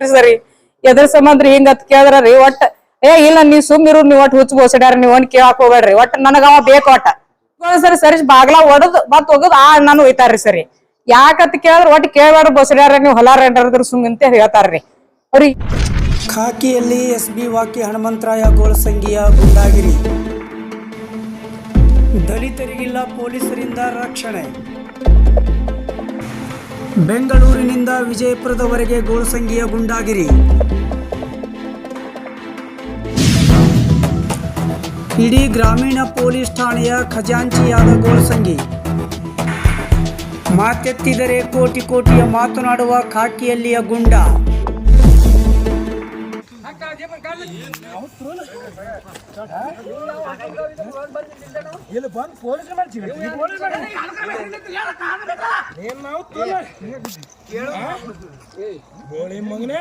ಸರಿ, ಎದ್ರ ಸಂಬಂಧ ಹಿಂಗ ಅತ್ ಕೇಳಿದ್ರ ರೀ ಒಟ್ಟ, ಏ, ಇಲ್ಲ, ನೀವ್ ಸುಮ್ಮಿರು ನೀವ್ ಒಟ್ಟು ಹುಚ್ಚ ಬೋಸಡ್ಯಾರ ನೀವ್ ಒಂದ್ ಕೇಳಾಕ್ ಹೋಗ್ಬೇಡ್ರಿ. ಒಟ್ಟ ನನಗ ಅವ ಬೇಕು ಒಟ್ಟ. ಸರಿ ಸರಿ, ಬಾಗ್ಲ ಒಡದ್ ಮತ್ ಹೋಗದ್ ಆ ನಾನು ಒಯ್ತಾರ್ರಿ ಸರಿ. ಯಾಕತ್ ಕೇಳಿದ್ರ ಒಟ್ಟು ಕೇಳ್ಬೇಡ ಬೋಸಡ್ಯಾರ ನೀವ್ ಹೊಲ ರೆಂಡರ್ದ್ರ ಸುಮ್ ಅಂತ ಹೇಳ್ತಾರ್ರಿ. ಅವ್ರಿ. ಖಾಕಿಯಲ್ಲಿ ಎಸ್ ಬಿ ವಾಕಿ ಹನುಮಂತರಾಯ ಗೋಳಸಂಗಿಯ ಗುಂಡಾಗಿರಿ. ದಲಿತರಿಗಿಲ್ಲ ಪೊಲೀಸರಿಂದ ರಕ್ಷಣೆ. ಬೆಂಗಳೂರಿನಿಂದ ವಿಜಯಪುರದವರೆಗೆ ಗೋಳಸಂಗಿಯ ಗುಂಡಾಗಿರಿ. ಇಡೀ ಗ್ರಾಮೀಣ ಪೊಲೀಸ್ ಠಾಣೆಯ ಖಜಾಂಚಿಯಾದ ಗೋಳಸಂಗಿ ಮಾತೆತ್ತಿದರೆ ಕೋಟಿ ಕೋಟಿಯ ಮಾತನಾಡುವ ಖಾಕಿಯಲ್ಲಿಯ ಗುಂಡ. ಇಲ್ಲಿ ಬಂದು ಪೊಲೀಸ್ ಮೇಲೆ ಮಗನೇ